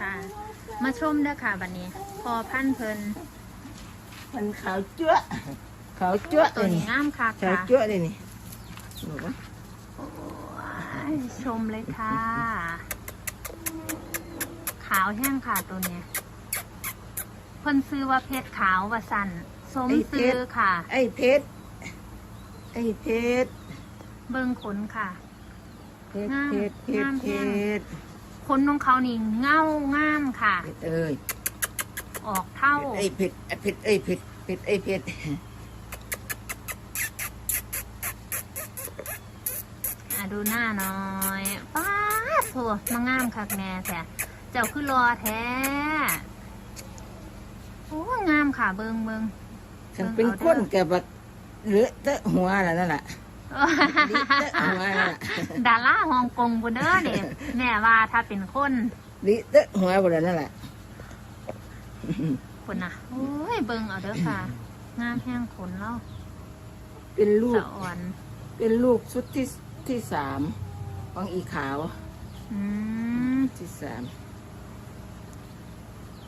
ค่ะ มาชมเด้อค่ะบัดนี้ พอพันธุ์เพิ่นมันขาวจั๊วะขาวจั๊วะตัวเลยนี้นี่งามค่ะขาวค่ะจั๊วะเลยนี่บอกว่าชมเลยค่ะ ขาวแห้งค่ะตัวเนี้ยเพิ่นซื้อว่าเพชรขาวว่าสันสมซื้อค่ะ ไอ้เพชรไอ้เพชรเบิ่งขนค่ะ เพชรงามเพชรเพชงารมเพแห้ง ชร ขนของเขานี่เงางามค่ะเพชรเอ้ยออกเท่าไอ้เพชรไอ้เพชรไอ้เพชรเพชรไอ้เพชรอะดูหน้าหน่อยป้าดโถมางามคักแน่แต่เจ้าคือรอแท้โอ้งามค่ะเบิงเบิงฉันเป็นคนกับแบบเหลือแต่หัวแล้วนั่นแหละ ลิแต่หัวนั่นล่ะดาราฮ่องกงบุเด้อเนี่ยแม่ว่าถ้าเป็นคนลิแต่หัวหมดแล้วนั่นแหละคนน่ะโอ้ยเบิงเอาเด้อค่ะงามแห้งขนแล้วเป็นลูสะกอ่อน เป็นลูกชุดที่ที่สามของอีขาวอืมที่สาม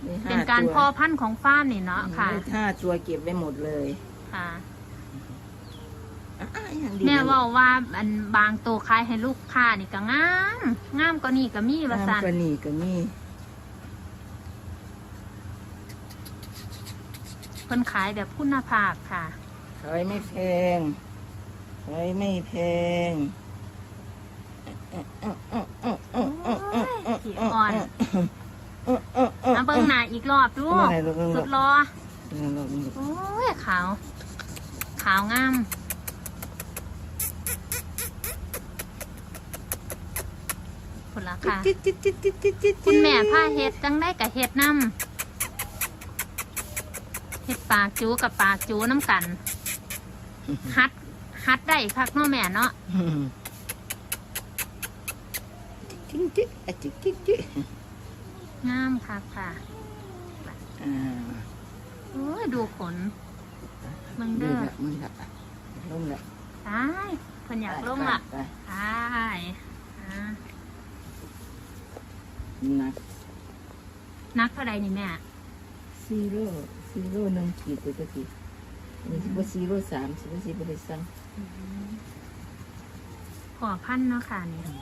มีห้เป็นการตัวพอพันธุ์ของฟาร์มนี่เนาะค่ะมีห้าตัวเก็บไว้หมดเลยค่ะ อะอย่างดีแม่เว่าว่าอันบางตัวขายให้ลูกค้านี่ก็งามงามก็นี่ก็มีว่าน้ำซั่นกระนี่ก็มีเพิ่นขายแบบคุณภาพค่ะ ขายไม่แพงขายไม่แพงขี้อ่อนเอาเบิ่งหน้าอีกรอบดูเบิ่งหน้าลูกเบิ่งหน้าสุดรอลูกโอ้ยขาว ขาวงาม ผลละค่ะ จิ๊ดจิ๊ดจิ๊ดจิ๊ดจิ๊ดจิ๊ดคุณแม่ผ้าเฮ็ดจังได้กับเฮ็ดน้ำเฮ็ดปากจูกับปากจูน้ำกัน ฮัดฮัดได้คักเนาะแม่เนาะอืมจิ๊ดจิ๊ดอะจิ๊ดจิ๊ดจิ๊ดงามคักค่ะอ่าโอ้ยดูขนมึงนี่เด้อแหละมึงละลงละตายเพิ่นอยากลงละไปตายอ่าห นักนักเท่าใดนี่แม่ซีโร่ซีโร่หนึ่งขีดไปก็ขีดนี่สิบว่าซีโร่สามสิบว่าซีบริสังขอพันธุ์เนาะค่ะนี่อืม